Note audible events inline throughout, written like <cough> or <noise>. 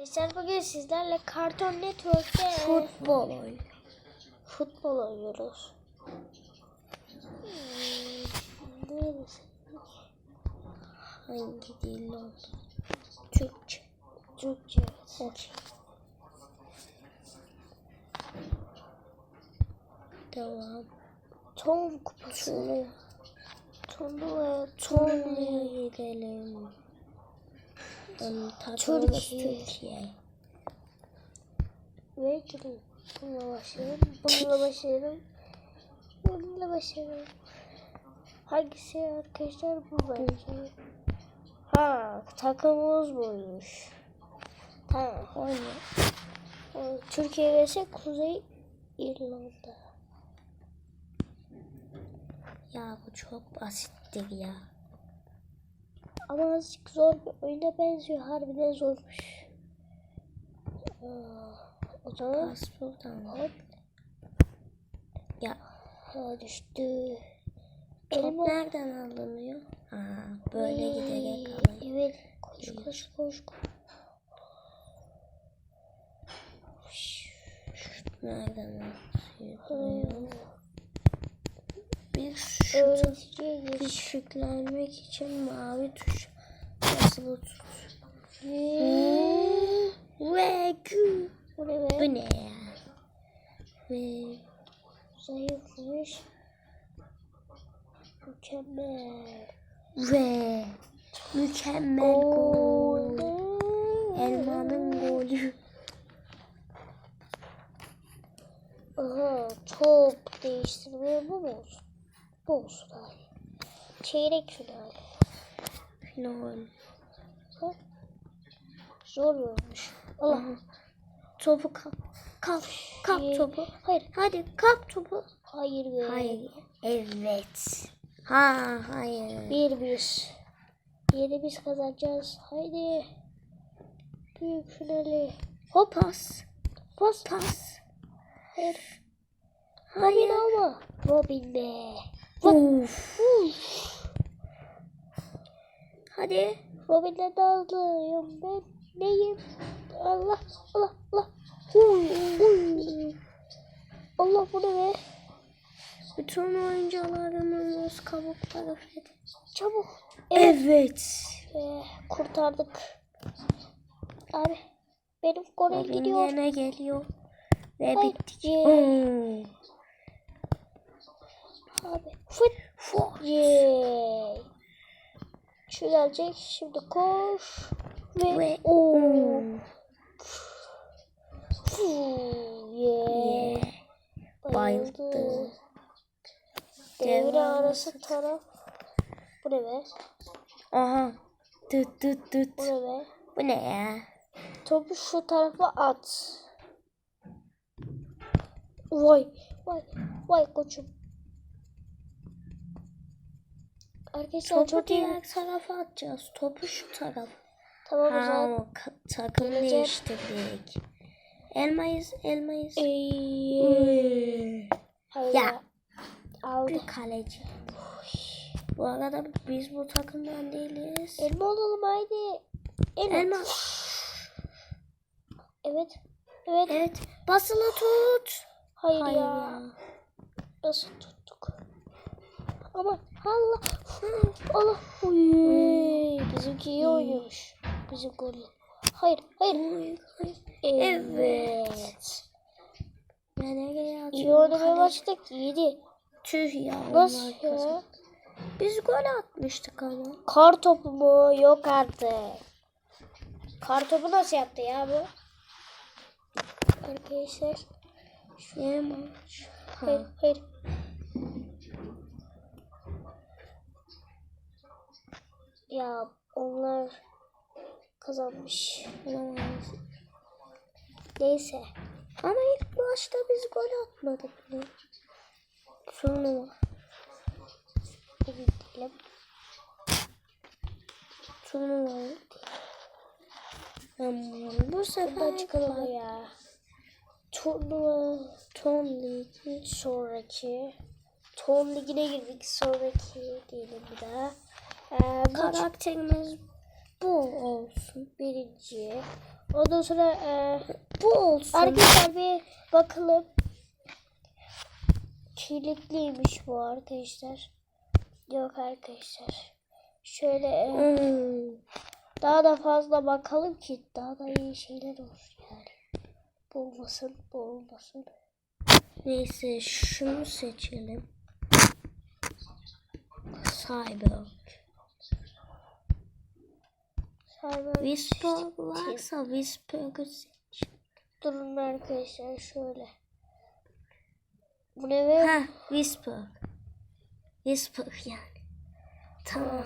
Arkadaşlar bugün sizlerle Cartoon Network'te Futbol oynuyor. futbol oynuyoruz. Hmm? Hangi dil oldu? Türkçe. Türkçe. Okey. Devam. Tom kupası. Tonya'ya Turnuva. gidelim. Türkiye. Türkiye. Ve gidin. Bununla başlayalım. <laughs> Bununla başlayalım. Bununla başlayalım. Hangisi arkadaşlar bu bence. Ha takımımız buymuş. Tamam. Oyna. Türkiye vs Kuzey İrlanda. Ya bu çok basittir ya. Ama azıcık zor bir oyuna benziyor. Harbiden zormuş. Aa, o zaman buradan. hop Ya ha, düştü. top nereden alınıyor? Ha, böyle Vay, giderek alınıyor. Evet. Koş koş koş. koş. Nereden alınıyor? Bir geç. Küçüklenmek için mavi tuş basılı tut. Ve bu ne ya? Ve Zayıfmış. Mükemmel. ve mükemmel. Gol. Elmanın golü. Aha top değiştirmeye bu mu olsun? Olsun abi. Çeyrek final. Final. Ha? Zor olmuş. Allah. Topu kap. Kap. Kap Şey- topu. Hayır. Hadi kap topu. Hayır be. Hayır. Evet. Ha hayır. Bir bir. Yeni biz kazanacağız. Haydi. Büyük finali. Hop pas. Pas. Pas. Hayır. Robin Hayır. alma. Robin be. Of. Hadi. Robin'le dalıyorum ben. Neyim? Allah Allah Allah. Huy, huy. Allah bu ne be? Bütün oyuncularımız kabukları fedi. Çabuk. Evet. Be, kurtardık. Abi benim Robin gidiyor. yine geliyor. Ve Hayır. bittik. Ye. Abi fıt. Fuck. Yay. Şu gelecek. Şimdi koş. Ve, Ve Oo. Yeah. Bayıldı. Devre arası taraf. Bu ne be? Aha. Dıt dıt dıt. Bu ne be? Bu ne ya? Topu şu tarafa at. Vay vay vay koçum. Arkadaşlar Topu çok iyi. diğer tarafa atacağız. Topu şu tarafa. Tamam Ha zaman. o takım Gelecek. değiştirdik. Elmayız, elmayız. Hayır. Ya. Aldı. Bir kaleci. Bu arada biz bu takımdan değiliz. Elma olalım haydi. Elma. Elma. Evet. Evet. Evet. Basılı tut. Hayır, Hayır ya. ya. Nasıl tuttuk? Ama Allah. Allah. Uy, bizimki iyi oynuyormuş. Bizim golü. Hayır, hayır. Evet. İyi oynamaya başladık. İyiydi. Tüh ya. Nasıl ya? Biz gol atmıştık ama. Kar topu mu? Yok artık. Kar topu nasıl yaptı ya bu? Arkadaşlar. Şey maç. Hayır, hayır. Ya onlar kazanmış. Olamaz. Neyse. Ama ilk başta biz gol atmadık mı? Turnuva. Bugün diyelim. Turnuva. Aman bu sefer çıkalım ya. Turnuva Ton Ligi. sonraki. Ton ligine girdik. Sonraki diyelim bir daha. Ee, Karakterimiz bu olsun. birinci. Ondan sonra e, Bu olsun. arkadaşlar bir bakalım. Kilitliymiş bu arkadaşlar. Yok arkadaşlar. Şöyle e, Hmm. daha da fazla bakalım ki daha da iyi şeyler olur yani. Bu olmasın, bu olmasın. Neyse şunu seçelim. Cyber. Cyber Whisper varsa Whisper'ı seç. durun arkadaşlar şöyle. Bu ne be? Ha Whisper. Whisper yani. Tamam.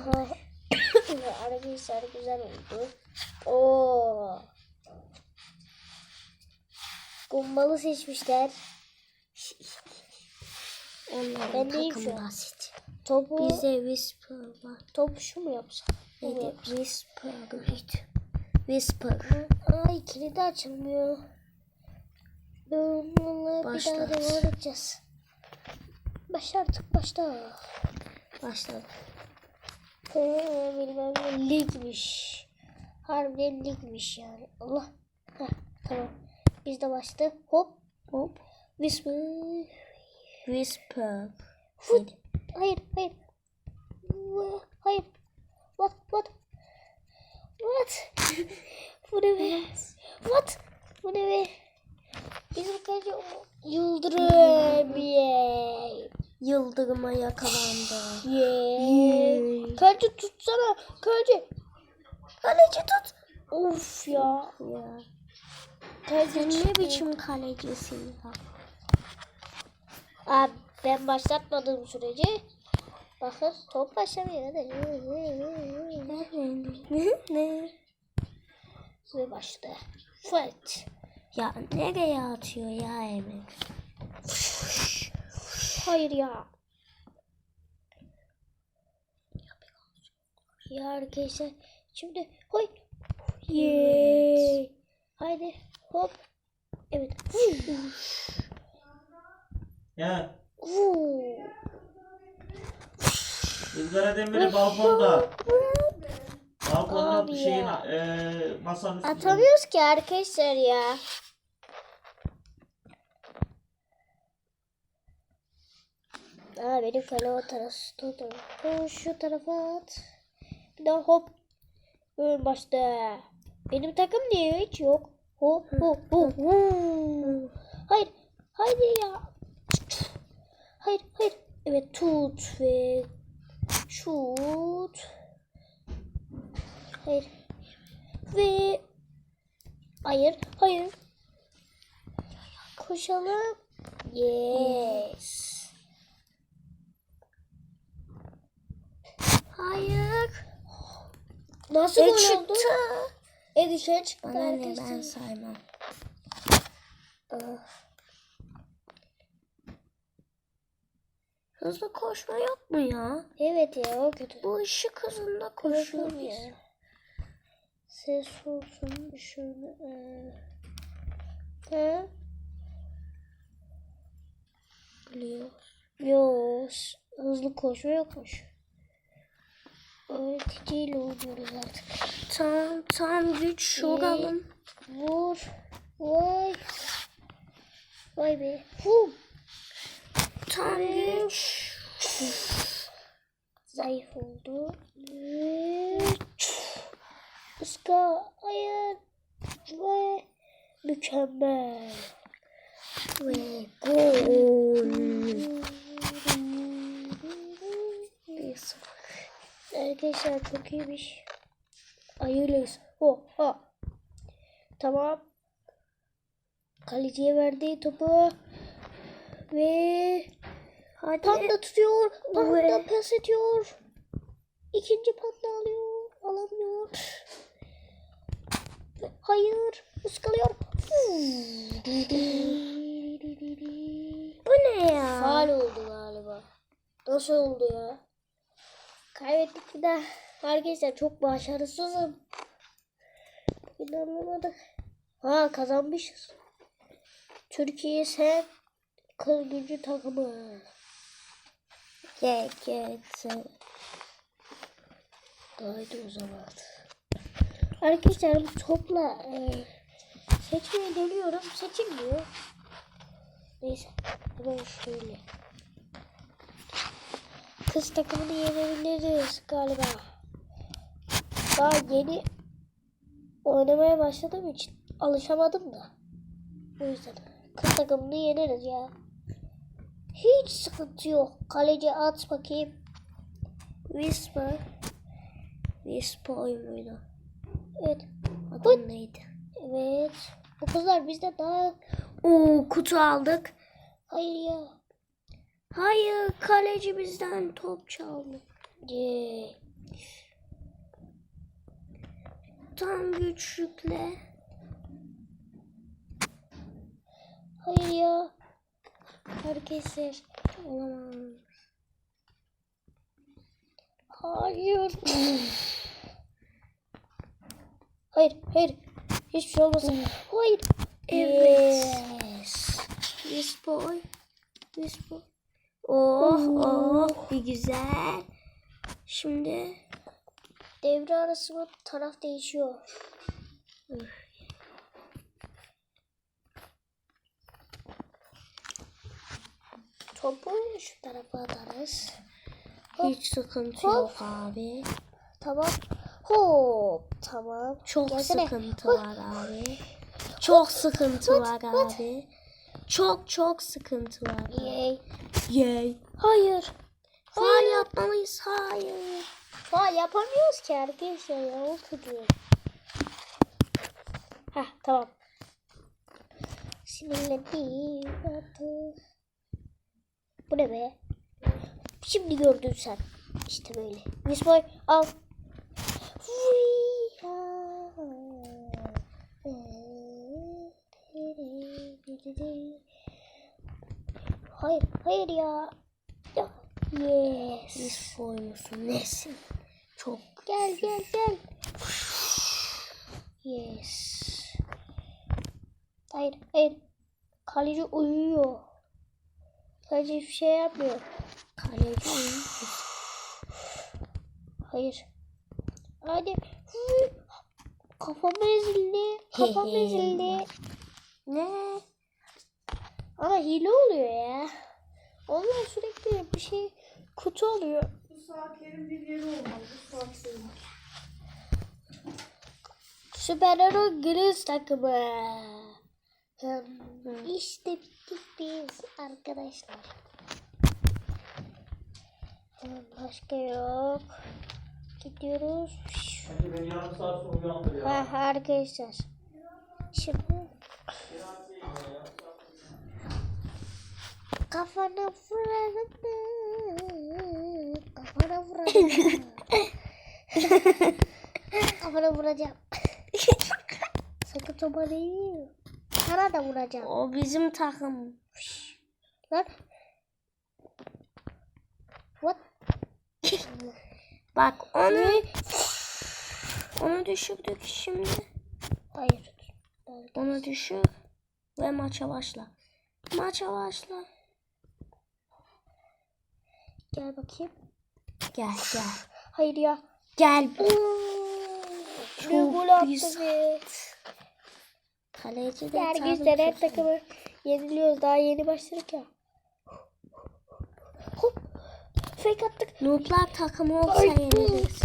Arkadaşlar güzel oldu. Oo. Gumbalı seçmişler. Onların Ben deyim şu an. Topu, Bize Whisper var. topu şu mu yapsak? Neydi? Whisper. Whisper. Ay kilidi açılmıyor. Bununla bir daha devam edeceğiz. Başla artık başla. Başladı. Ee, bilmem ne ligmiş. Harbiden ligmiş yani. Allah. Heh, tamam. Biz de başladı. Hop. Hop. Whisper. Whisper. Fut. Hayır, hayır. Hayır. What, what? What? Bu ne be? What? Bu ne be? Bizim kaleci Yıldırım. Yay. Yıldırıma yakalandı. Yay. Kaleci tutsana. Kaleci. Kaleci tut. Of ya. Ya. Kaleci ne biçim kalecisin ya? Abi ben başlatmadığım sürece bakın top başlamıyor. Hadi. Ve başladı. Fight. Ya nereye atıyor ya Emir? Hayır ya. Ya arkadaşlar şimdi hoy. Yeee. Haydi hop. Evet. Ya Vuu. Izgara demiri balkonda. Balkonda Abi şeyin ya. eee masanın üstünde. Atamıyoruz ki arkadaşlar ya. Aa benim kale o tarafı tutun. Şu tarafa at. Bir daha hop. Ön başta. Benim takım niye hiç yok? Hop hop hop. huu. Hayır. Haydi ya. Hayır hayır. Evet tut ve şut. Hayır. Ve hayır, hayır. Koşalım. Yes. Hayır. Nasıl E gol çıktı. oldu? E dışarı çıktı Bana ne ben saymam. Ah, Hızlı koşma yok mu ya? Evet ya o kötü. Bu ışık hızında Koşuyor koşuyoruz. ya. Ses olsun şöyle. Ee. Ha? Biliyoruz. Yok. Hızlı koşma yokmuş. Öğreticiyle oynuyoruz artık. Tam tam güç soralım. Vur. Vay. Vay be. Hu. Güç. Zayıf oldu. Iska. Hayır. Ve... Mükemmel. Ve gol. Arkadaşlar çok iyiymiş. Ayılıyız. Ho ha. Tamam. Kaleciye verdiği topu. Ve Hadi. Panda tutuyor. Panda Ve- pes ediyor. İkinci panda alıyor. Alamıyor. Hayır. ıskalıyor. Bu ne ya? Faal oldu galiba. Nasıl oldu ya? Kaybettik bir daha. Arkadaşlar çok başarısızım. İnanamadık. Ha kazanmışız. Türkiye sen kız gücü takımı. Ge ge Haydi o zaman. Arkadaşlar bu topla e, Seçmeyi deniyorum. Seçilmiyor. Neyse. Hemen şöyle. Kız takımını yenebiliriz galiba. Daha yeni oynamaya başladığım için alışamadım da. O yüzden kız takımını yeneriz ya. Hiç sıkıntı yok. Kaleci at bakayım. Whisper. Whisper muydu? Evet. Adı neydi? Evet. Bu kızlar bizde daha... Oo kutu aldık. Hayır ya. Hayır kaleci bizden top çaldı. Yay. Tam güç yükle. Hayır ya. Arkadaşlar. Olamaz. Hayır. hayır, hayır. Hiçbir şey olmasın. Hayır. Evet. Yes. Whisper. Whisper. Oh oh bir güzel. Şimdi Devre arası mı taraf değişiyor. Topu şu tarafa atarız. Hop, hiç sıkıntı Hop. yok abi. Tamam. Hop. Tamam. Çok Gelsene. sıkıntı Hop. var abi. Çok sıkıntı Hop, var hop. abi. Çok çok sıkıntı var. abi. Yay. Yay. Hayır. Faal yapmalıyız. Hayır. Faal yapamıyoruz ki arkadaşlar ya. O kötü. Heh tamam. Sinirlendim artık. Bu ne be? Şimdi gördün sen. İşte böyle. Miss Boy al. Hayır, hayır ya. Ya. Yes. Biz musun nesin? Çok Gel gel gel. Yes. Hayır hayır. Kaleci uyuyor. Kaleci hiçbir şey yapmıyor. kaleci. Hayır. Hadi. Kafam ezildi. Kafam <laughs> ezildi. Ne? Ama hile oluyor ya. Onlar sürekli bir şey kutu oluyor. Bu saatlerin bir yeri olmalı. Bu saatlerin. Süper Hero Gülüz takımı. Hmm, İşte biz arkadaşlar. Başka yok. Gidiyoruz. Hadi beni yarım saat sonra uyandır ya. Ha, arkadaşlar. Şimdi kafana vuralım mı? Kafana vuralım mı? <laughs> kafana vuracağım. Sakın topa değil. Sana da vuracağım. O bizim takım. Lan. What? Bak onu onu düşürdük şimdi. Hayır. Onu düşür ve maça başla. Maça başla. Gel bakayım. Gel gel. Hayır ya. Gel. Çok gol attı güzel. Kaleci de her tabii ki- takımı yeniliyoruz. Daha yeni başladık ya. Hop. Fake attık. Nooblar takımı olsa yeneriz.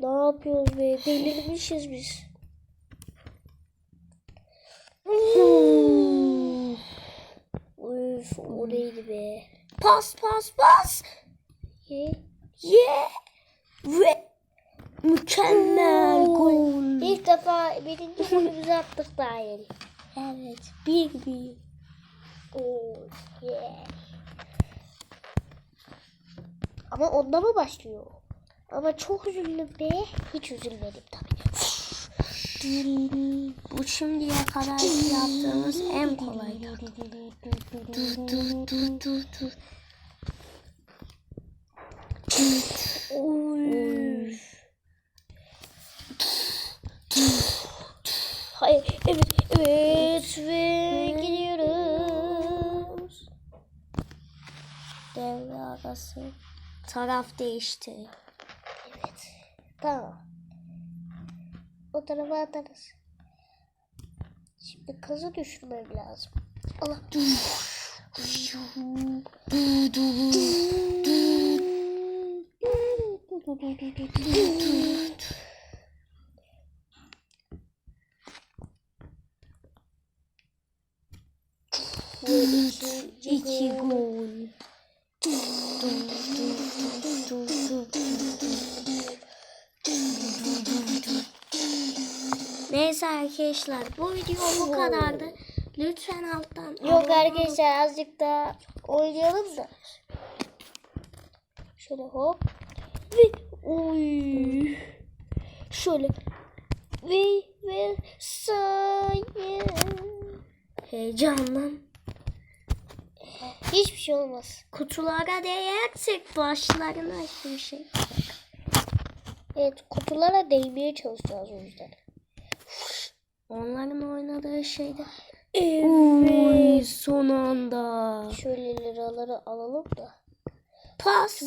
Ne yapıyoruz be? Delirmişiz biz. Üf, o neydi be? Pas pas pas. Ye. Ye. Ve mükemmel gol. İlk defa birinci golümüzü attık daha yeni. Evet. Bir bir. Oo, yeah. Ama onda mı başlıyor? Ama çok üzüldüm be. Hiç üzülmedim tabii. Bu şimdiye kadar yaptığımız en kolay. Dur dur dur dur dur. Oy. Hayır, evet, evet ve gidiyoruz. Devre arası. Taraf değişti. Evet, tamam. o tarafa atarız. Şimdi kazı düşürmem lazım. Allah. İkinci İki gol. Neyse arkadaşlar bu video bu kadardı. Lütfen alttan Yok arkadaşlar azıcık daha oynayalım da. Şöyle hop. Ve oy. Şöyle. Ve ve sayın. Heyecandan. Hiçbir şey olmaz. Kutulara değersek başlarına bir şey. Evet kutulara değmeye çalışacağız o yüzden. Onların oynadığı şeyde. Evet. Son anda. Şöyle liraları alalım da. Pas.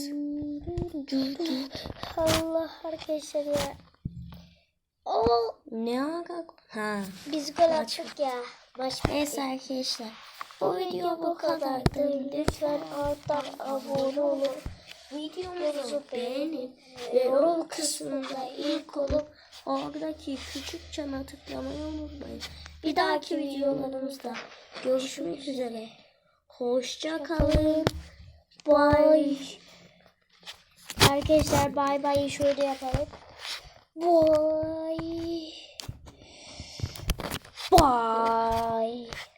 Allah arkadaşlar ya. Oo, Ne ara? Ha. biz gol attık ya. Maç Neyse arkadaşlar. Bu video bu kadardı. Lütfen alttan abone olun. Videomuzu beğenin ve yorum kısmında ilk olup oradaki küçük çana tıklamayı unutmayın. Bir dahaki videolarımızda görüşmek üzere. Hoşça kalın. Bye. Arkadaşlar bay bay şöyle yapalım. Bye. Bye.